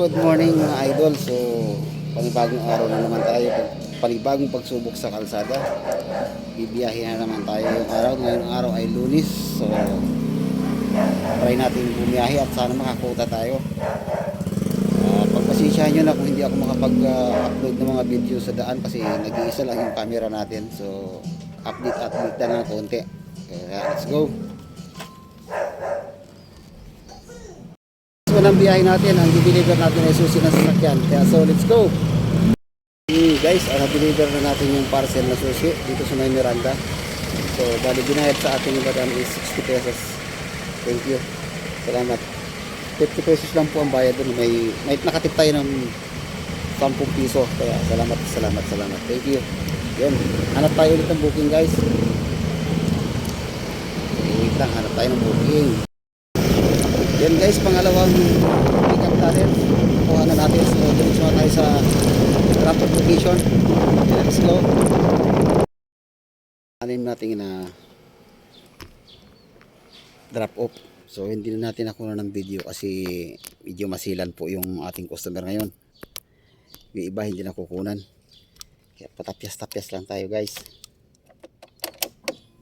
Good morning mga idol. So, panibagong araw na naman tayo. Panibagong pagsubok sa kalsada. Bibiyahe na naman tayo yung araw. Ngayong araw ay lunis. So, try natin bumiyahe at sana makakuta tayo. Uh, pagpasensyahan nyo na kung hindi ako makapag-upload ng mga video sa daan kasi nag-iisa lang yung camera natin. So, update-update na ng konti. Kaya, let's go. So, ng biyahe natin, ang deliver natin ay susi ng sasakyan. Kaya, so, let's go. Okay, guys, uh, na-deliver na natin yung parcel na susi dito sa may Miranda. So, bali binayad sa ating madam is 60 pesos. Thank you. Salamat. 50 pesos lang po ang bayad doon. May, may nakatip tayo ng 10 piso. Kaya, salamat, salamat, salamat. Thank you. Yun. Hanap tayo ulit ng booking, guys. Wait lang, hanap tayo ng booking. Yan guys, pangalawang pick up natin. Kuha na natin. So, diretso na tayo sa off location. Let's go. Anim natin na drop off. So, hindi na natin nakuha ng video kasi medyo masilan po yung ating customer ngayon. Yung iba hindi na kukunan. Kaya patapyas-tapyas lang tayo guys.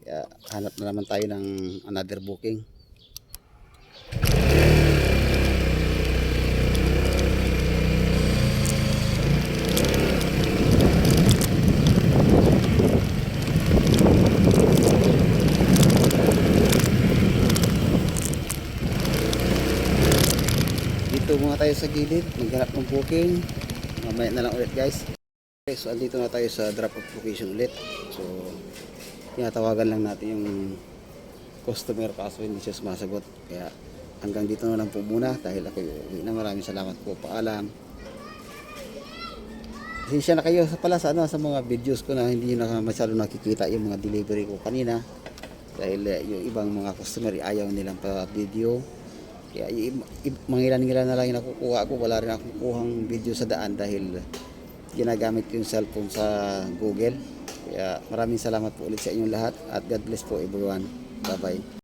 Kaya hanap na naman tayo ng another booking. Dito muna tayo sa gilid. Maghanap ng booking. Mamaya na lang ulit guys. Okay, so andito na tayo sa drop off location ulit. So tinatawagan lang natin yung customer kaso hindi siya sumasagot. Kaya hanggang dito na lang po muna dahil ako uwi na. Maraming salamat po. Paalam. Pasensya na kayo pala sa, ano, sa mga videos ko na hindi na masyado nakikita yung mga delivery ko kanina. Dahil eh, yung ibang mga customer ayaw nilang pa video kaya ilan-ilan na lang yung nakukuha ko. Wala rin akong kuhang video sa daan dahil ginagamit yung cellphone sa Google. Kaya maraming salamat po ulit sa inyong lahat at God bless po everyone. Bye-bye.